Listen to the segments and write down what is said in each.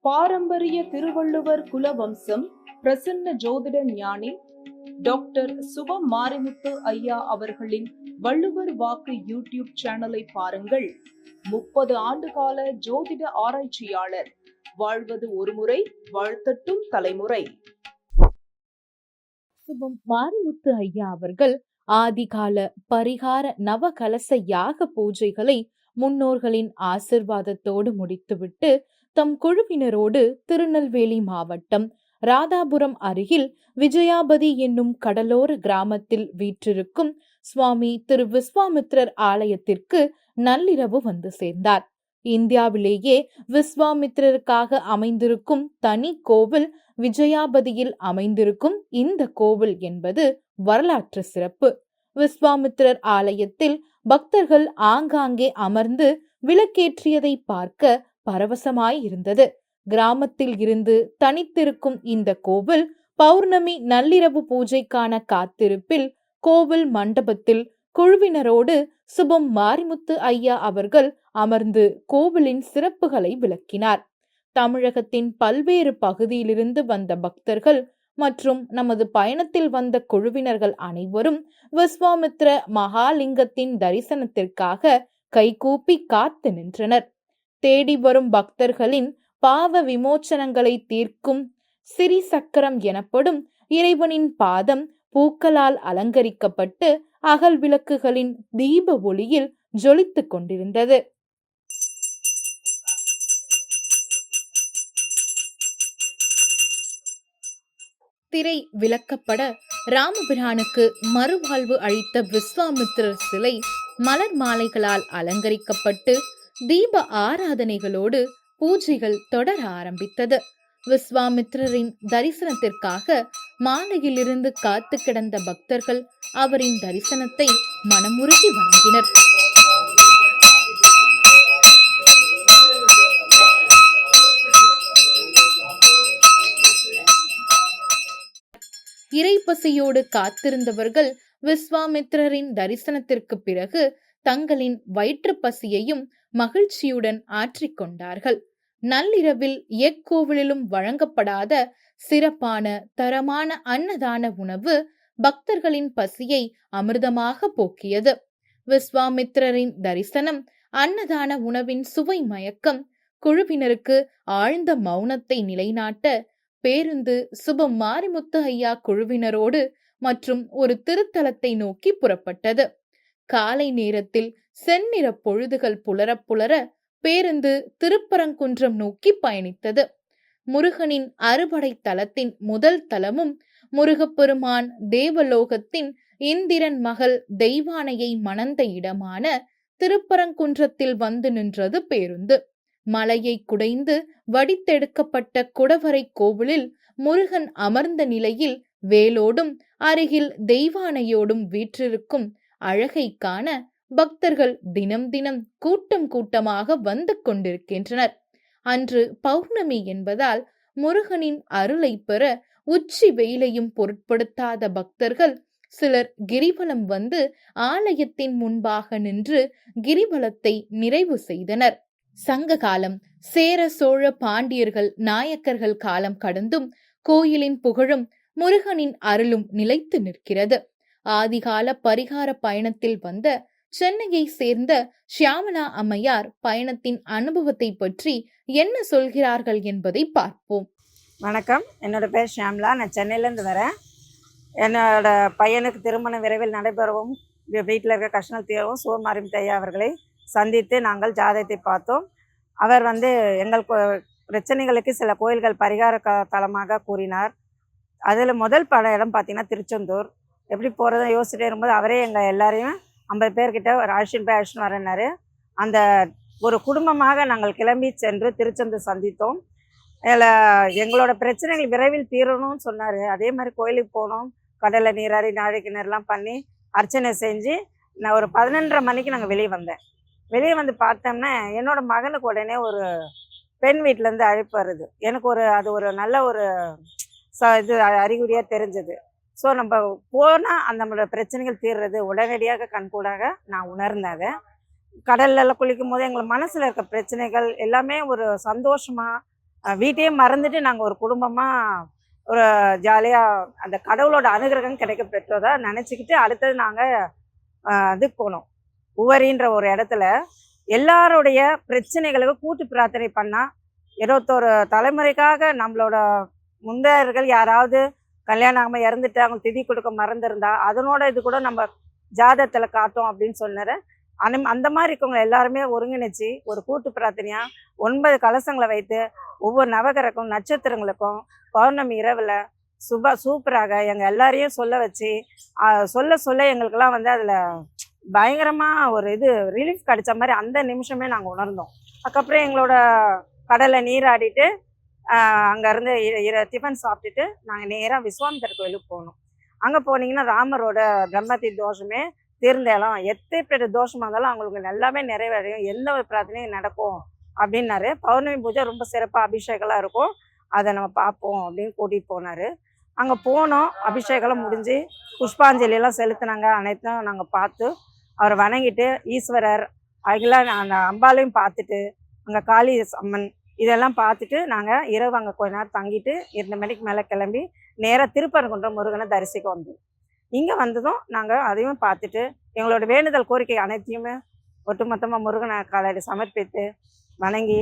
பாரம்பரிய திருவள்ளுவர் குலவம்சம் பிரசன்ன ஜோதிட ஞானி டாக்டர் சுபம் மாரிமுத்து ஐயா அவர்களின் வள்ளுவர் வாக்கு யூடியூப் சேனலை பாருங்கள். முப்பது ஆண்டு கால ஜோதிட ஆராய்ச்சியாளர். வாழ்வது ஒருமுறை வாழ்த்தட்டும் தலைமுறை. சுபம் மாரிமுத்து ஐயா அவர்கள் ஆதிகால பரிகார நவகலச யாக பூஜைகளை முன்னோர்களின் ஆசிர்வாதத்தோடு முடித்துவிட்டு தம் குழுவினரோடு திருநெல்வேலி மாவட்டம் ராதாபுரம் அருகில் விஜயாபதி என்னும் கடலோர கிராமத்தில் வீற்றிருக்கும் சுவாமி திரு விஸ்வாமித்ரர் ஆலயத்திற்கு நள்ளிரவு வந்து சேர்ந்தார். இந்தியாவிலேயே விஸ்வாமித்திரருக்காக அமைந்திருக்கும் தனி கோவில் விஜயாபதியில் அமைந்திருக்கும் இந்த கோவில் என்பது வரலாற்று சிறப்பு. விஸ்வாமித்திரர் ஆலயத்தில் பக்தர்கள் ஆங்காங்கே அமர்ந்து விளக்கேற்றியதை பார்க்க பரவசமாய் இருந்தது. கிராமத்தில் இருந்து தனித்திருக்கும் இந்த கோவில் பௌர்ணமி நள்ளிரவு பூஜைக்கான காத்திருப்பில் கோவில் மண்டபத்தில் குழுவினரோடு சுபம் மாரிமுத்து ஐயா அவர்கள் அமர்ந்து கோவிலின் சிறப்புகளை விளக்கினார். தமிழகத்தின் பல்வேறு பகுதியிலிருந்து வந்த பக்தர்கள் மற்றும் நமது பயணத்தில் வந்த குழுவினர்கள் அனைவரும் விஸ்வாமித்ர மகாலிங்கத்தின் தரிசனத்திற்காக கைகூப்பி காத்து நின்றனர். தேடி வரும் பக்தர்களின் பாவ விமோச்சனங்களை தீர்க்கும் சிறி சக்கரம் எனப்படும் இறைவனின் பாதம் பூக்களால் அலங்கரிக்கப்பட்டு அகல் விளக்குகளின் தீப ஒளியில் ஜொலித்துக் கொண்டிருந்தது. திரை விளக்கப்பட ராமபிரானுக்கு மறுவாழ்வு அளித்த விஸ்வாமித்திரர் சிலை மலர் மாலைகளால் அலங்கரிக்கப்பட்டு தீப ஆராதனைகளோடு பூஜைகள் தொடர ஆரம்பித்தது. விஸ்வாமித்திரரின் தரிசனத்திற்காக மாலையிலிருந்து காத்து கிடந்த பக்தர்கள் அவரின் தரிசனத்தை மனமுருகி வணங்கினர். இறைப்பசியோடு காத்திருந்தவர்கள் விஸ்வாமித்ரரின் தரிசனத்திற்கு பிறகு தங்களின் வயிற்று பசியையும் மகிழ்ச்சியுடன் ஆற்றிக்கொண்டார்கள் நள்ளிரவில் எக்கோவிலிலும் வழங்கப்படாத சிறப்பான தரமான அன்னதான உணவு பக்தர்களின் பசியை அமிர்தமாக போக்கியது. விஸ்வாமித்திரரின் தரிசனம் அன்னதான உணவின் சுவை மயக்கம் குழுவினருக்கு ஆழ்ந்த மௌனத்தை நிலைநாட்ட பேருந்து சுபம் மாரிமுத்து ஐயா குழுவினரோடு மற்றும் ஒரு திருத்தலத்தை நோக்கி புறப்பட்டது. காலை நேரத்தில் செந்நிற பொழுதுகள் புலரப் புலர பேருந்து திருப்பரங்குன்றம் நோக்கி பயணித்தது. முருகனின் அறுபடை தலத்தின் முதல் தலமும் முருகப்பெருமான் தேவலோகத்தின் இந்திரன் மகள் தெய்வானையை மணந்த இடமான திருப்பரங்குன்றத்தில் வந்து நின்றது பேருந்து. மலையை குடைந்து வடித்தெடுக்கப்பட்ட குடவரை கோவிலில் முருகன் அமர்ந்த நிலையில் வேலோடும் அருகில் தெய்வானையோடும் வீற்றிருக்கும் அழகை காண பக்தர்கள் தினம் தினம் கூட்டம் கூட்டமாக வந்து கொண்டிருக்கின்றனர். அன்று பௌர்ணமி என்பதால் முருகனின் அருளை பெற உச்சி வெயிலையும் பொருட்படுத்தாத பக்தர்கள் சிலர் கிரிவலம் வந்து ஆலயத்தின் முன்பாக நின்று கிரிவலத்தை நிறைவு செய்தனர். சங்க காலம் சேர சோழ பாண்டியர்கள் நாயக்கர்கள் காலம் கடந்தும் கோயிலின் புகழும் முருகனின் அருளும் நிலைத்து நிற்கிறது. ஆதிகால பரிகார பயணத்தில் வந்த சென்னையை சேர்ந்த ஷியாமலா அம்மையார் பயணத்தின் அனுபவத்தை பற்றி என்ன சொல்கிறார்கள் என்பதை பார்ப்போம். வணக்கம். என்னோட பேர் ஷியாம்லா. நான் சென்னையிலேருந்து வரேன். என்னோட பையனுக்கு திருமணம் விரைவில் நடைபெறவும் வீட்டில் இருக்க கஷ்ணல் தீரவும் சிவமாரிம் தையா அவர்களை சந்தித்து நாங்கள் ஜாதகத்தை பார்த்தோம். அவர் வந்து எங்கள் கோ- பிரச்சனைகளுக்கு சில கோயில்கள் பரிகார க தலமாக கூறினார். அதில் முதல் பட இடம் பார்த்தீங்கன்னா திருச்செந்தூர். எப்படி போகிறத யோசிச்சுட்டே இருக்கும்போது அவரே எங்கள் எல்லாரையும் ஐம்பது பேர்கிட்ட ஒரு அழிச்சின்னு போய் அழிச்சின்னு வரேன்னாரு. அந்த ஒரு குடும்பமாக நாங்கள் கிளம்பி சென்று திருச்செந்தூர் சந்தித்தோம். இதில் எங்களோட பிரச்சனைகள் விரைவில் தீரணும்னு சொன்னார். அதே மாதிரி கோயிலுக்கு போனோம். கடலை நீராடி நாழை கிணறுலாம் பண்ணி அர்ச்சனை செஞ்சு நான் ஒரு பதினொன்றரை மணிக்கு நாங்கள் வெளியே வந்தேன். வெளியே வந்து பார்த்தோம்னா என்னோடய மகனுக்கு உடனே ஒரு பெண் வீட்டிலேருந்து அழைப்பு வருது. எனக்கு ஒரு அது ஒரு நல்ல ஒரு ச இது அறிகுறியாக தெரிஞ்சது. ஸோ நம்ம போனால் அந்த நம்மளோட பிரச்சனைகள் தீர்றது உடனடியாக கண்கூடாக நான் உணர்ந்தேன் அதை. கடல்ல குளிக்கும் போது எங்களை மனசில் இருக்க பிரச்சனைகள் எல்லாமே ஒரு சந்தோஷமாக வீட்டையே மறந்துட்டு நாங்கள் ஒரு குடும்பமாக ஒரு ஜாலியாக அந்த கடவுளோட அனுகிரகம் கிடைக்க பெற்றதா நினச்சிக்கிட்டு அடுத்தது நாங்கள் இதுக்கு போனோம். உவரின்ற ஒரு இடத்துல எல்லாருடைய பிரச்சனைகளுக்கு கூட்டு பிரார்த்தனை பண்ணால் இருபத்தோரு தலைமுறைக்காக நம்மளோட முந்தையர்கள் யாராவது கல்யாணம் ஆகாமல் இறந்துட்டு அவங்க திதி கொடுக்க மறந்துருந்தா அதனோட இது கூட நம்ம ஜாதகத்தில் காட்டும் அப்படின்னு சொன்னார். அந்த அந்த மாதிரி இருக்கவங்க எல்லாருமே ஒருங்கிணைச்சு ஒரு கூட்டு பிரார்த்தனையாக ஒன்பது கலசங்களை வைத்து ஒவ்வொரு நவகரக்கும் நட்சத்திரங்களுக்கும் பௌர்ணமி இரவில் சுப சூப்பராக எங்கள் எல்லாரையும் சொல்ல வச்சு சொல்ல சொல்ல எங்களுக்கெல்லாம் வந்து அதில் பயங்கரமாக ஒரு இது ரிலீஃப் கிடைச்ச மாதிரி அந்த நிமிஷமே நாங்கள் உணர்ந்தோம். அதுக்கப்புறம் எங்களோட கடலை நீராடிட்டு அங்கேருந்து டிஃபன் சாப்பிட்டுட்டு நாங்கள் நேராக விஸ்வாமித்தர் கோயிலுக்கு போனோம். அங்கே போனீங்கன்னா ராமரோட பிரம்மதி தோஷமே தீர்ந்த இடம். எத்தனை தோஷமாக இருந்தாலும் அவங்களுக்கு எல்லாமே நிறைவேறையும் எந்த ஒரு பிரார்த்தனையும் நடக்கும் அப்படின்னாரு. பௌர்ணமி பூஜை ரொம்ப சிறப்பாக அபிஷேகம்லாம் இருக்கும். அதை நம்ம பார்ப்போம் அப்படின்னு கூட்டிகிட்டு போனார். அங்கே போனோம். அபிஷேகம்லாம் முடிஞ்சு புஷ்பாஞ்சலியெல்லாம் செலுத்தினாங்க. அனைத்தும் நாங்கள் பார்த்து அவரை வணங்கிட்டு ஈஸ்வரர் அகில அந்த அம்பாலையும் பார்த்துட்டு அங்கே காளி அம்மன் இதெல்லாம் பார்த்துட்டு நாங்கள் இரவு அங்கே கொஞ்ச நேரம் தங்கிட்டு இரண்டு மணிக்கு மேலே கிளம்பி நேராக திருப்பரங்குன்றம் முருகனை தரிசிக்க வந்தோம். இங்கே வந்ததும் நாங்கள் அதையும் பார்த்துட்டு எங்களோட வேண்டுதல் கோரிக்கை அனைத்தையுமே ஒட்டுமொத்தமாக முருகனை காலையில் சமர்ப்பித்து வணங்கி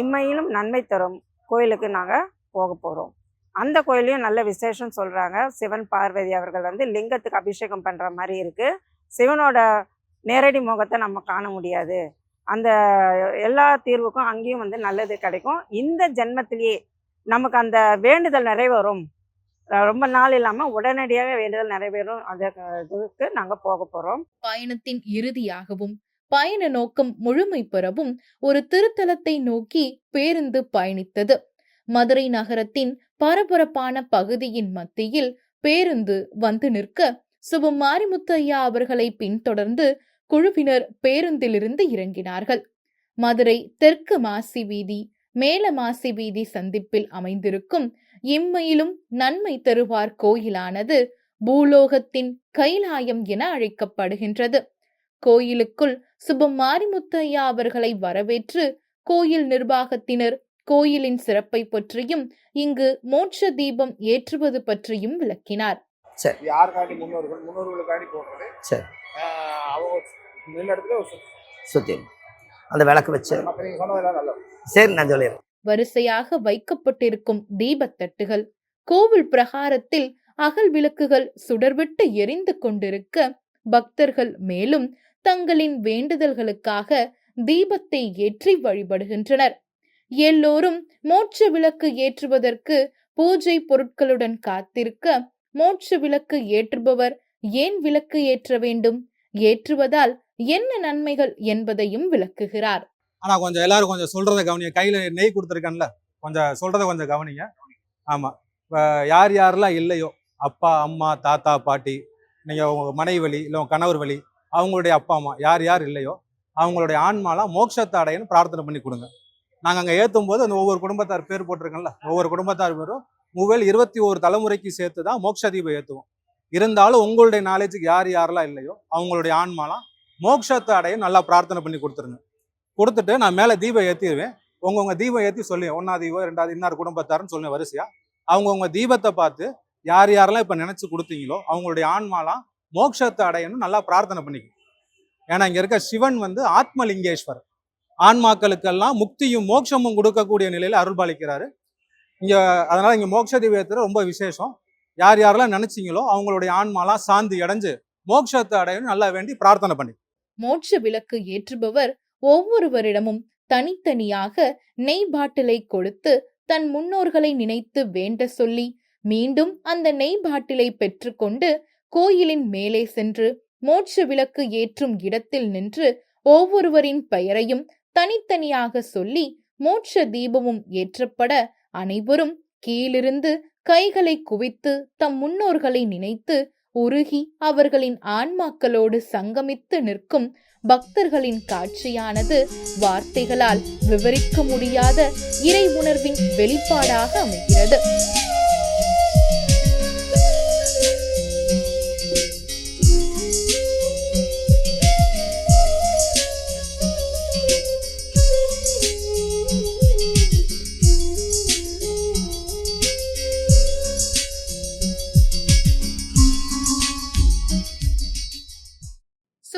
இம்மையிலும் நன்மை தரும் கோயிலுக்கு நாங்கள் போக போகிறோம் அந்த கோயிலையும் நல்ல விசேஷம் சொல்கிறாங்க சிவன் பார்வதி அவர்கள் வந்து லிங்கத்துக்கு அபிஷேகம் பண்ணுற மாதிரி இருக்குது சிவனோட நேரடி முகத்தை நம்ம காண முடியாது. அந்த எல்லா தீர்வுக்கும் அங்கேயும் வந்து நல்லது கிடைக்கும். இந்த ஜென்மத்திலேயே நமக்கு அந்த வேண்டுதல் நிறைவேறும். ரொம்ப நாள் இல்லாம உடனடியாக வேண்டுதல் நிறைவேறும். அதுக்கு நாங்க போக போறோம். பயணத்தின் இறுதியாகவும் பயண நோக்கம் முழுமை பெறவும் ஒரு திருத்தலத்தை நோக்கி பேருந்து பயணித்தது. மதுரை நகரத்தின் பரபரப்பான பகுதியின் மத்தியில் பேருந்து வந்து நிற்க சுபம் மாரிமுத்தையா அவர்களை பின்தொடர்ந்து குழுவினர் பேருந்திலிருந்து இறங்கினார்கள். மதுரை தெற்கு மாசி வீதி மேல மாசி வீதி சந்திப்பில் அமைந்திருக்கும் இம்மையிலும் நன்மை தருவார் கோயிலானது பூலோகத்தின் கைலாயம் என அழைக்கப்படுகின்றது. கோயிலுக்குள் சுபம் மாரிமுத்து ஐயா அவர்களை வரவேற்று கோயில் நிர்வாகத்தினர் கோயிலின் சிறப்பை பற்றியும் இங்கு மோட்ச தீபம் ஏற்றுவது பற்றியும் விளக்கினார். இது யாருக்காண்டி முன்னோர்கள் முன்னோர்களுக்காண்டி போடுறது? சரி. அவங்க நின்ன இடத்துல அந்த விளக்கு வச்சு. சரி நான் சொல்லிடுறேன். வரிசையாக வைக்கப்பட்டிருக்கும் தீபத்தட்டுகள் கோவில் பிரகாரத்தில் அகல் விளக்குகள் சுடர்விட்டு எரிந்து கொண்டிருக்க பக்தர்கள் மேலும் தங்களின் வேண்டுதல்களுக்காக தீபத்தை ஏற்றி வழிபடுகின்றனர். எல்லோரும் மோட்ச விளக்கு ஏற்றுவதற்கு பூஜை பொருட்களுடன் காத்திருக்க மோட்ச விளக்கு ஏற்றுபவர் ஏன் விளக்கு ஏற்ற வேண்டும்? ஏற்றுவதால் என்ன நன்மைகள் என்பதையும் விளக்குகிறார். ஆனா கொஞ்சம் எல்லாரும் கொஞ்சம் சொல்றத கவனிங்க. கையில நெய் கொடுத்துருக்கேன்ல. கொஞ்சம் சொல்றத கொஞ்சம் கவனிங்க. ஆமா. இப்போ யார் யாரெல்லாம் இல்லையோ அப்பா அம்மா தாத்தா பாட்டி நீங்க உங்க மனைவி வழி இல்லை உங்க கணவர் வழி அவங்களுடைய அப்பா அம்மா யார் யார் இல்லையோ அவங்களுடைய ஆன்மாலாம் மோட்சத்தை அடையன்னு பிரார்த்தனை பண்ணி கொடுங்க. நாங்கள் அங்கே ஏற்றும் போது அந்த ஒவ்வொரு குடும்பத்தார் பேர் போட்டிருக்கோம்ல ஒவ்வொரு குடும்பத்தார் பேரும் மூவேல் இருபத்தி ஒரு தலைமுறைக்கு சேர்த்து தான் மோட்ச தீபம் ஏற்றுவோம் இருந்தாலும் உங்களுடைய நாலேஜுக்கு யார் யாரெல்லாம் இல்லையோ அவங்களுடைய ஆன்மாலாம் மோட்சத்தை அடைய நல்லா பிரார்த்தனை பண்ணி கொடுத்துருங்க. கொடுத்துட்டு நான் மேலே தீபம் ஏற்றிடுவேன் உங்கவுங்க தீபம் ஏற்றி சொல்லி ஒன்றா தீபம் ரெண்டாவது இன்னார் குடும்பத்தாருன்னு சொல்லுவேன் வரிசையாக அவங்கவுங்க தீபத்தை பார்த்து யார் யாரெல்லாம் இப்போ நினச்சி கொடுத்தீங்களோ அவங்களுடைய ஆன்மாலாம் மோட்சத்தை அடையணும் நல்லா பிரார்த்தனை பண்ணிக்கணும் ஏன்னா இங்கே இருக்க சிவன் வந்து ஆத்மலிங்கேஸ்வர் ஆன்மாக்களுக்கெல்லாம் முக்தியும் மோட்சமும் கொடுக்கக்கூடிய நிலையில் அருள்பாலிக்கிறாரு. இங்கே அதனால் இங்கே மோட்ச தீபத்தில் ரொம்ப விசேஷம். யார் யாரெல்லாம் நினைச்சீங்களோ அவங்களுடைய ஆன்மாலாம் சாந்தி அடைஞ்சு மோட்சத்தை அடையணும் நல்லா வேண்டி பிரார்த்தனை பண்ணி. மோட்ச விளக்கு ஏற்றுபவர் ஒவ்வொருவரிடமும் தனித்தனியாக நெய் பாட்டிலை கொடுத்து தன் முன்னோர்களை நினைத்து வேண்ட சொல்லி மீண்டும் அந்த நெய் பாட்டிலை பெற்றுக்கொண்டு கோயிலின் மேலே சென்று மோட்ச விளக்கு ஏற்றும் இடத்தில் நின்று ஒவ்வொருவரின் பெயரையும் தனித்தனியாக சொல்லி மோட்ச தீபமும் ஏற்றப்பட அனைவரும் கீழிருந்து கைகளை குவித்து தம் முன்னோர்களை நினைத்து உருகி அவர்களின் ஆன்மாக்களோடு சங்கமித்து நிற்கும் பக்தர்களின் காட்சியானது வார்த்தைகளால் விவரிக்க முடியாத இறை உணர்வின் வெளிப்பாடாக அமைகிறது.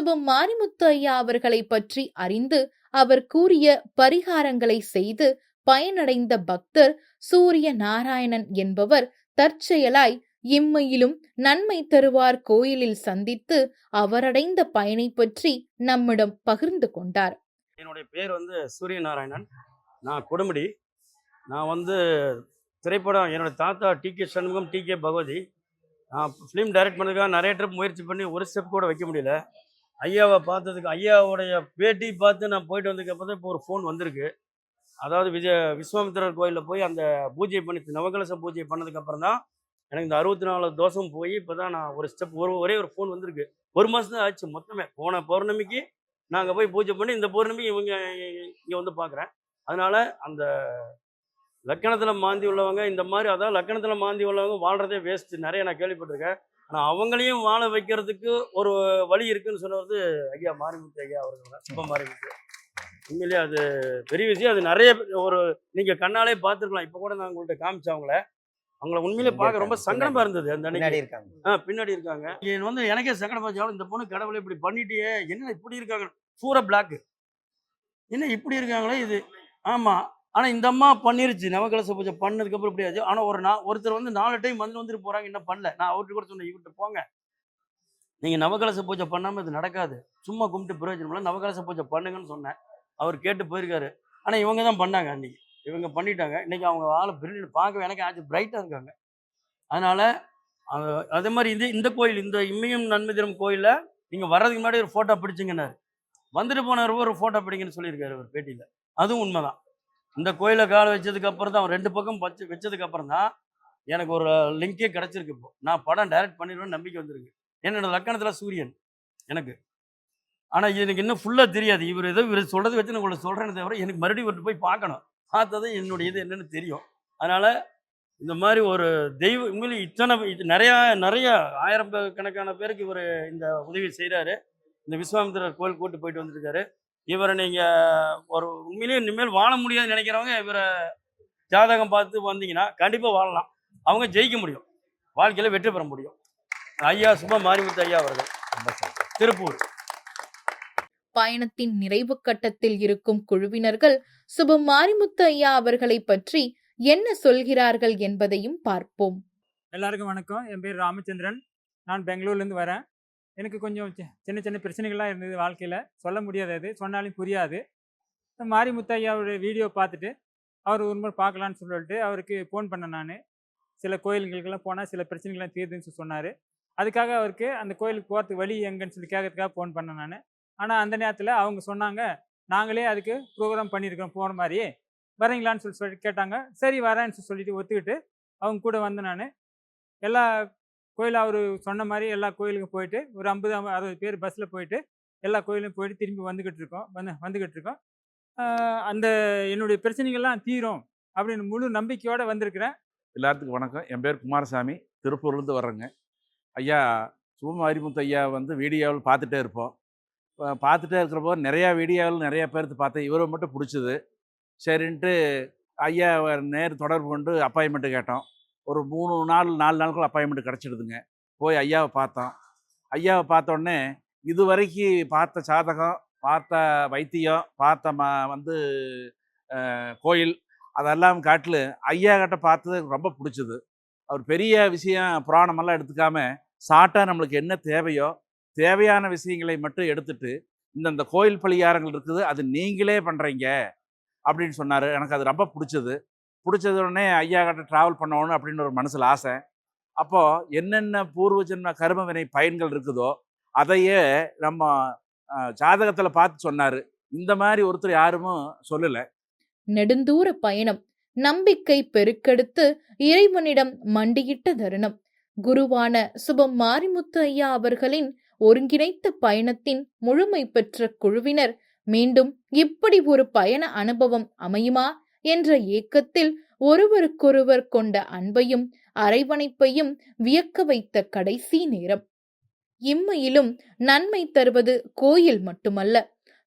சுபம் மாரிமுத்து ஐயா அவர்களை பற்றி அறிந்து அவர் கூறிய பரிகாரங்களை செய்து பயனடைந்த பக்தர் சூரிய நாராயணன் என்பவர் தற்செயலாய் இம்மையிலும் நன்மை தருவார் கோயிலில் சந்தித்து அவரடைந்த பயனை பற்றி நம்மிடம் பகிர்ந்து கொண்டார். என்னுடைய பேர் வந்து சூரிய நாராயணன் நான் கொடுமுடி. நான் வந்து திரைப்படம் என்னோட தாத்தா T K Shanmugam T K Bhagavathi. நான் ஃபிலிம் டைரக்ட் பண்ணுறதுக்காக நிறைய ட்ரிப் முயற்சி பண்ணி ஒரு ஸ்டெப் கூட வைக்க முடியல. ஐயாவை பார்த்ததுக்கு ஐயாவுடைய பேட்டி பார்த்து நான் போயிட்டு வந்ததுக்கப்புறம் தான் இப்போ ஒரு ஃபோன் வந்திருக்கு. அதாவது விஜய விஸ்வாமித்திரர் கோயிலில் போய் அந்த பூஜை பண்ணி நவகலச பூஜை பண்ணதுக்கப்புறம் தான் எனக்கு இந்த அறுபத்தி நாலு தோசம் போய் இப்போ தான் நான் ஒரு ஸ்டெப் ஒரு ஒரே ஒரு ஃபோன் வந்திருக்கு. ஒரு மாதம் தான் ஆச்சு மொத்தமே. போன பௌர்ணமிக்கு நாங்கள் போய் பூஜை பண்ணி இந்த பௌர்ணமி இவங்க இங்கே வந்து பார்க்குறேன். அதனால அந்த லக்கணத்தில் மாந்தி உள்ளவங்க இந்த மாதிரி அதாவது லக்கணத்தில் மாந்தி உள்ளவங்க வாழ்றதே வேஸ்ட்டு நிறைய நான் கேள்விப்பட்டிருக்கேன். ஆனால் அவங்களையும் வாழ வைக்கிறதுக்கு ஒரு வழி இருக்குன்னு சொன்னது ஐயா மாரிமுத்து ஐயா அவர்கள் தான் சுப்ப மாரிமுத்து. உண்மையிலேயே அது பெரிய விஷயம். அது நிறைய ஒரு நீங்கள் கண்ணாலே பார்த்துருக்கலாம். இப்போ கூட நான் உங்கள்கிட்ட காமிச்சேன் அவங்கள. அவங்கள உண்மையிலே பார்க்க ரொம்ப சங்கடமாக இருந்தது அந்த பின்னாடி இருக்காங்க. ஆ பின்னாடி இருக்காங்க. இது வந்து எனக்கே சங்கடமாச்சு இந்த பொண்ணு கடவுளை இப்படி பண்ணிட்டியே. என்ன இப்படி இருக்காங்க? பூரா பிளாக்கு என்ன இப்படி இருக்காங்களே இது? ஆமாம் ஆனால் இந்த அம்மா பண்ணிருச்சு. நவகலச பூஜை பண்ணதுக்கப்புறம் இப்படி ஆச்சு. ஆனால் ஒரு நான் ஒருத்தர் வந்து நாலு டைம் வந்து வந்துட்டு போகிறாங்க என்ன பண்ணல. நான் அவர்கிட்ட கூட சொன்னேன் இவர்கிட்ட போங்க. நீங்கள் நவகலச பூஜை பண்ணாமல் இது நடக்காது. சும்மா கும்பிட்டு பிரயோஜனம் இல்லை. நவகலச பூஜை பண்ணுங்கன்னு சொன்னேன். அவர் கேட்டு போயிருக்காரு. ஆனால் இவங்க தான் பண்ணாங்க அன்னைக்கு. இவங்க பண்ணிட்டாங்க. இன்னைக்கு அவங்க ஆளை பிரிண்ட் பார்க்க எனக்கு ஆச்சு. பிரைட்டாக இருக்காங்க. அதனால் அதே மாதிரி இந்த இந்த கோயில் இந்த இம்மையும் நன்மை தரும் கோயிலில் நீங்கள் வர்றதுக்கு முன்னாடி ஒரு ஃபோட்டோ பிடிச்சிங்கன்னாரு. வந்துட்டு போனவர் ஒரு ஃபோட்டோ பிடிங்கன்னு சொல்லியிருக்காரு அவர் பேட்டியில். அதுவும் உண்மைதான். இந்த கோயிலை கால் வச்சதுக்கு அப்புறம் தான் ரெண்டு பக்கம் வச்சு வச்சதுக்கு அப்புறம் தான் எனக்கு ஒரு லிங்கே கிடச்சிருக்கு இப்போ. நான் படம் டைரக்ட் பண்ணிடுவேன்னு நம்பிக்கை வந்திருக்கு. என்னோட லக்கணத்தில் சூரியன் எனக்கு. ஆனால் எனக்கு இன்னும் ஃபுல்லாக தெரியாது. இவர் ஏதோ இவர் சொல்கிறது வச்சு நான் உங்களுக்கு சொல்கிறேன்னு தவிர எனக்கு மறுபடியும் இவர்கிட்ட போய் பார்க்கணும். பார்த்தது என்னுடைய இது என்னன்னு தெரியும். அதனால் இந்த மாதிரி ஒரு தெய்வ உண்மையிலே இத்தனை இது நிறையா நிறைய ஆயிரம் கணக்கான பேருக்கு இவர் இந்த உதவி செய்கிறாரு இந்த விஸ்வாமித்திரர் கோயில் கூட்டு போயிட்டு வந்துருக்காரு இவரை நீங்கள் ஒரு உண்மையிலேயே இனிமேல் வாழ முடியாதுன்னு நினைக்கிறவங்க இவரை ஜாதகம் பார்த்து வந்தீங்கன்னா கண்டிப்பாக வாழலாம். அவங்க ஜெயிக்க முடியும். வாழ்க்கையில் வெற்றி பெற முடியும். ஐயா சுப மாரிமுத்து ஐயா அவர்கள். திருப்பூர். பயணத்தின் நிறைவு கட்டத்தில் இருக்கும் குழுவினர்கள் சுபம் மாரிமுத்து ஐயா அவர்களை பற்றி என்ன சொல்கிறார்கள் என்பதையும் பார்ப்போம். எல்லாருக்கும் வணக்கம். என் பேர் ராமச்சந்திரன். நான் பெங்களூர்லேருந்து வரேன். எனக்கு கொஞ்சம் சின்ன சின்ன பிரச்சனைகள்லாம் இருந்தது வாழ்க்கையில். சொல்ல முடியாது அது. சொன்னாலும் புரியாது. மாரி ஐயாவோட வீடியோ பார்த்துட்டு அவர் ஒரு முறை பார்க்கலான்னு சொல்லிட்டு அவருக்கு ஃபோன் பண்ணேன் நான். சில கோயில்களுக்கெல்லாம் போனால் சில பிரச்சனைகள்லாம் தீர்துன்னு சொல்லி சொன்னார். அதுக்காக அவருக்கு அந்த கோயிலுக்கு போகிறதுக்கு வழி எங்கன்னு சொல்லி கேட்கறதுக்காக ஃபோன் பண்ணேன் நான். ஆனால் அந்த நேரத்தில் அவங்க சொன்னாங்க நாங்களே அதுக்கு ப்ரோக்ராம் பண்ணியிருக்கோம் போகிற மாதிரி வரீங்களான்னு சொல்லி சொல்லி கேட்டாங்க. சரி வரேன்னு சொல்லி சொல்லிட்டு ஒத்துக்கிட்டு அவங்க கூட வந்து நான். எல்லா கோயில் அவர் சொன்ன மாதிரி எல்லா கோயிலுக்கும் போயிட்டு ஒரு ஐம்பது அறுபது பேர் பஸ்ஸில் போயிட்டு எல்லா கோயிலும் போயிட்டு திரும்பி வந்துக்கிட்டு இருக்கோம். வந்து வந்துக்கிட்டு இருக்கோம். அந்த என்னுடைய பிரச்சனைகள்லாம் தீரும் அப்படின்னு முழு நம்பிக்கையோடு வந்திருக்கிறேன். எல்லாத்துக்கும் வணக்கம். என் பேர் குமாரசாமி. திருப்பூர்லேருந்து வர்றேங்க. ஐயா சுபம் அரிமுத்து ஐயா வந்து வீடியோவில் பார்த்துட்டே இருப்போம். பார்த்துட்டே இருக்கிறப்போ நிறையா வீடியோவில் நிறையா பேர்த்து பார்த்தேன். இவரை மட்டும் பிடிச்சது. சரின்ட்டு ஐயா நேர் தொடர்பு கொண்டு அப்பாயின்மெண்ட்டு கேட்டோம். ஒரு மூணு நாள் நாலு நாளுக்குள்ள அப்பாயின்மெண்ட் கிடச்சிடுதுங்க. போய் ஐயாவை பார்த்தோம். ஐயாவை பார்த்தோடனே இது வரைக்கும் பார்த்த சாதகம் பார்த்த வைத்தியம் பார்த்த ம வந்து கோயில் அதெல்லாம் காட்டில் ஐயா கிட்ட பார்த்தது ரொம்ப பிடிச்சது. அவர் பெரிய விஷயம் புராணமெல்லாம் எடுத்துக்காம சாட்டாக நம்மளுக்கு என்ன தேவையோ தேவையான விஷயங்களை மட்டும் எடுத்துட்டு இந்தந்த கோயில் பலிகாரங்கள் இருக்குது அது நீங்களே பண்ணுறீங்க அப்படின்னு சொன்னார். எனக்கு அது ரொம்ப பிடிச்சது. பிடிச்சது உடனே ஐயா கிட்ட ட்ராவல் பண்ணணும் அப்படின்னு ஒரு மனசில் ஆசை. அப்போது என்னென்ன பூர்வ ஜென்ம கர்ம வினை பயன்கள் இருக்குதோ அதையே நம்ம ஜாதகத்தில் பார்த்து சொன்னார். இந்த மாதிரி ஒருத்தர் யாரும் சொல்லலை. நெடுந்தூர பயணம். நம்பிக்கை பெருக்கெடுத்து இறைவனிடம் மண்டியிட்ட தருணம். குருவான சுபம் மாரிமுத்து ஐயா அவர்களின் ஒருங்கிணைத்த பயணத்தின் முழுமை பெற்ற குழுவினர் மீண்டும் இப்படி ஒரு பயண அனுபவம் அமையுமா? என்ற ஏக்கத்தில் ஒருவருக்கொருவர் கொண்ட அன்பையும் அரைவணைப்பையும் வியக்க வைத்த கடைசி நேரம். இம்மையிலும் நன்மை தருவது கோயில் மட்டுமல்ல.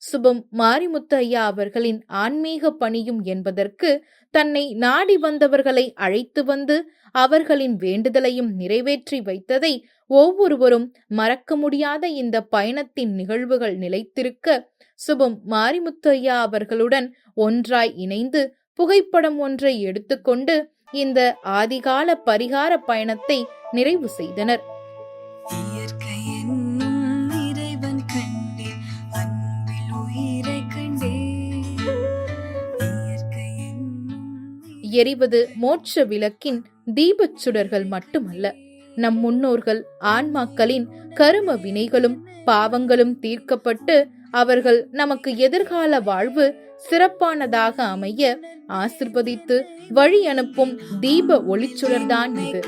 சுபம் மாரிமுத்து ஐயா அவர்களின் ஆன்மீக பணியும் என்பதற்கு தன்னை நாடி வந்தவர்களை அழைத்து வந்து அவர்களின் வேண்டுதலையும் நிறைவேற்றி வைத்ததை ஒவ்வொருவரும் மறக்க முடியாத இந்த பயணத்தின் நிகழ்வுகள் நிலைத்திருக்க சுபம் மாரிமுத்து ஐயா அவர்களுடன் ஒன்றாய் இணைந்து புகைப்படம் ஒன்றை எடுத்துக்கொண்டு இந்த ஆதிகால பரிகார பயணத்தை நிறைவு செய்தனர். எரிவது மோட்ச விளக்கின் தீபச் சுடர்கள் மட்டுமல்ல நம் முன்னோர்கள் ஆன்மாக்களின் கரும வினைகளும் பாவங்களும் தீர்க்கப்பட்டு அவர்கள் நமக்கு எதிர்கால வாழ்வு சிறப்பானதாக அமைய ஆசிர்வதித்து வழி அனுப்பும் தீப ஒளிச்சுடர்தான் இது.